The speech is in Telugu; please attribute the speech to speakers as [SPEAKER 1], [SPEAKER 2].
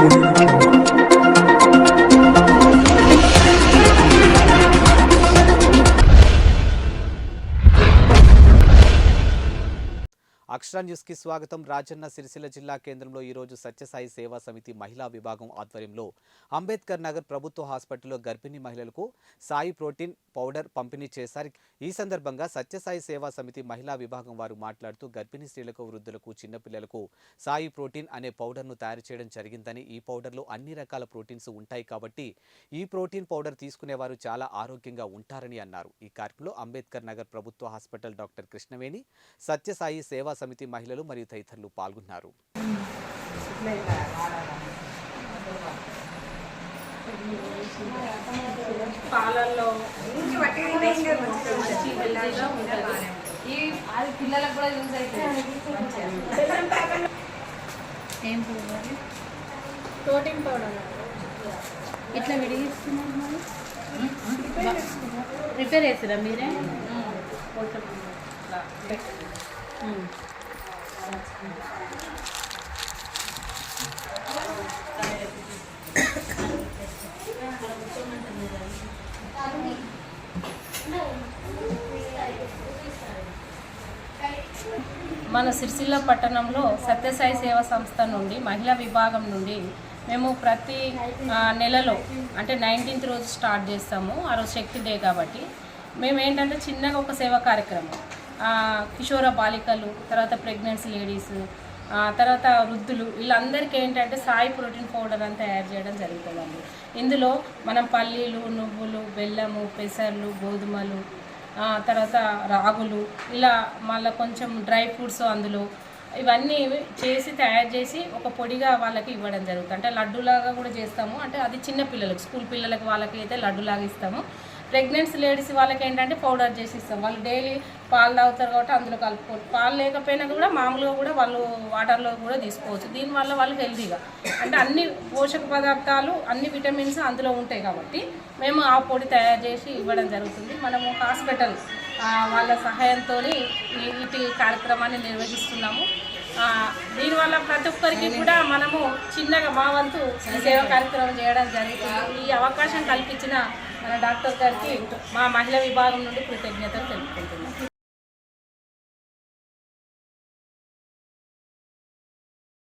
[SPEAKER 1] Thank you. అక్షరా న్యూస్కి స్వాగతం. రాజన్న సిరిసిల్ల జిల్లా కేంద్రంలో ఈ రోజు సత్యసాయి సేవా సమితి మహిళా విభాగం ఆధ్వర్యంలో అంబేద్కర్ నగర్ ప్రభుత్వ హాస్పిటల్లో గర్భిణీ మహిళలకు సాయి ప్రోటీన్ పౌడర్ పంపిణీ చేశారు. ఈ సందర్భంగా సత్యసాయి సేవా సమితి మహిళా విభాగం వారు మాట్లాడుతూ గర్భిణీ స్త్రీలకు వృద్ధులకు చిన్నపిల్లలకు సాయి ప్రోటీన్ అనే పౌడర్ను తయారు చేయడం జరిగిందని ఈ పౌడర్లో అన్ని రకాల ప్రోటీన్స్ ఉంటాయి కాబట్టి ఈ ప్రోటీన్ పౌడర్ తీసుకునేవారు చాలా ఆరోగ్యంగా ఉంటారని అన్నారు. ఈ కార్యక్రమంలో అంబేద్కర్ నగర్ ప్రభుత్వ హాస్పిటల్ డాక్టర్ కృష్ణవేణి సత్యసాయి సేవా సమితి మహిళలు మరియు తదితరులు పాల్గొన్నారు.
[SPEAKER 2] పాలల్లో మంచి హెల్తీగా ఉంటుంది. ఈ అది పిల్లలకు కూడా యూజ్ అవుతుంది.
[SPEAKER 3] ఏం పౌడర్
[SPEAKER 2] ప్రోటీన్ పౌడర్
[SPEAKER 3] ఇట్లా విడిగిస్తున్నారు మరి? ప్రిపేర్ చేస్తారా మీరే.
[SPEAKER 2] మన సిరిసిల్ల పట్టణంలో సత్యసాయి సేవా సంస్థ నుండి మహిళా విభాగం నుండి మేము ప్రతి నెలలో అంటే నైన్టీన్త్ రోజు స్టార్ట్ చేస్తాము ఆ రోజు శక్తి డే కాబట్టి. మేము ఏంటంటే చిన్నగా ఒక సేవా కార్యక్రమం. కిషోర బాలికలు తర్వాత ప్రెగ్నెన్సీ లేడీస్ తర్వాత వృద్ధులు వీళ్ళందరికీ ఏంటంటే సాయి ప్రోటీన్ పౌడర్ అని తయారు చేయడం జరుగుతుందండి. ఇందులో మనం పల్లీలు నువ్వులు బెల్లము పెసర్లు గోధుమలు తర్వాత రాగులు ఇలా మళ్ళీ కొంచెం డ్రై ఫ్రూట్స్ అందులో ఇవన్నీ చేసి తయారు చేసి ఒక పొడిగా వాళ్ళకి ఇవ్వడం జరుగుతుంది. అంటే లడ్డూలాగా కూడా చేస్తాము. అంటే అది చిన్న పిల్లలకు స్కూల్ పిల్లలకు వాళ్ళకి అయితే లడ్డూలాగా ఇస్తాము. ప్రెగ్నెన్సీ లేడీస్ వాళ్ళకి ఏంటంటే పౌడర్ చేసి ఇస్తాం. వాళ్ళు డైలీ పాలు తాగుతారు కాబట్టి అందులో కలుపుకోవచ్చు పాలు లేకపోయినా కూడా మామూలుగా కూడా వాళ్ళు వాటర్లో కూడా తీసుకోవచ్చు. దీనివల్ల వాళ్ళు హెల్తీగా. అంటే అన్ని పోషక పదార్థాలు అన్ని విటమిన్స్ అందులో ఉంటాయి కాబట్టి మేము ఆ పొడి తయారు చేసి ఇవ్వడం జరుగుతుంది. మనము హాస్పిటల్ వాళ్ళ సహాయంతో వీటి కార్యక్రమాన్ని నిర్వహిస్తున్నాము. దీనివల్ల ప్రతి ఒక్కరికి కూడా మనము చిన్నగా మా వంతు ఈ సేవా కార్యక్రమం చేయడం జరుగుతుంది. ఈ అవకాశం కల్పించిన మన డాక్టర్ గారికి మా మహిళా విభాగం నుండి కృతజ్ఞతలు తెలుపుకుంటున్నాం.